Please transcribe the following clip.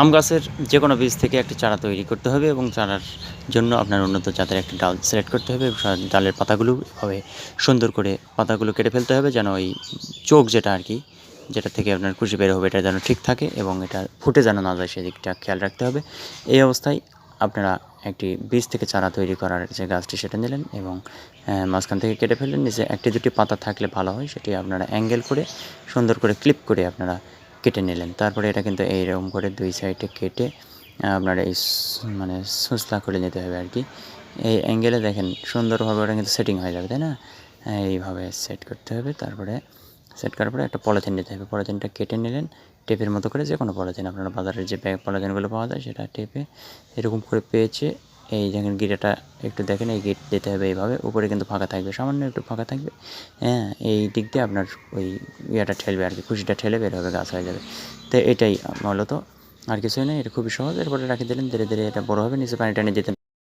আম গাছের যে কোনো বীজ থেকে একটি চারা তৈরি করতে হবে এবং চারার জন্য আপনার উন্নত জাতের একটি ডাল সিলেক্ট করতে হবে ডালের পাতাগুলো এভাবে সুন্দর করে পাতাগুলো কেটে ফেলতে হবে যেন ওই চোখ যেটা আর কি, যেটা থেকে আপনার কুশি বের হবে এটা যেন ঠিক থাকে এবং এটা ফুটে যেন না যায় সেদিকটা খেয়াল রাখতে হবে। এই অবস্থায় আপনারা একটি বীজ থেকে চারা তৈরি করার যে গাছটি সেটা নিলেন এবং মাঝখান থেকে কেটে ফেললেন। নিচে একটি দুটি পাতা থাকলে ভালো হয়, সেটি আপনারা অ্যাঙ্গেল করে সুন্দর করে ক্লিপ করে আপনারা কেটে নিলেন। তারপরে এটা কিন্তু এইরকম করে দুই সাইডে কেটে আপনার এই মানে সুসলা করে নিতে হবে আর কি এই অ্যাঙ্গেলে দেখেন, সুন্দরভাবে ওটা কিন্তু সেটিং হয়ে যাবে, তাই না? এইভাবে সেট করতে হবে, তারপরে সেট করার পরে একটা পলিথিন নিতে হবে। পলিথিনটা কেটে নিলেন, টেপের মতো করে যে কোনো পলিথিন, আপনারা বাজারের যে ব্যাগ পলিথিনগুলো পাওয়া যায় সেটা টেপে এরকম করে পেয়েছে এই দেখেন গিটাটা একটু দেখেন, এই গিট দিতে হবে এইভাবে, উপরে কিন্তু ফাঁকা থাকবে, সামান্য একটু ফাঁকা থাকবে হ্যাঁ এই দিক দিয়ে আপনার ওই ইয়েটা ঠেলবে আর কি, খুশিটা ঠেলে বের হবে, গাছ হয়ে যাবে। তো এটাই মূলত, আর কিছুই নেই এটা খুবই সহজ, এরপরে রাখি দিলেন, ধীরে ধীরে এটা বড় হবে, নিচে পানি টানি দিতে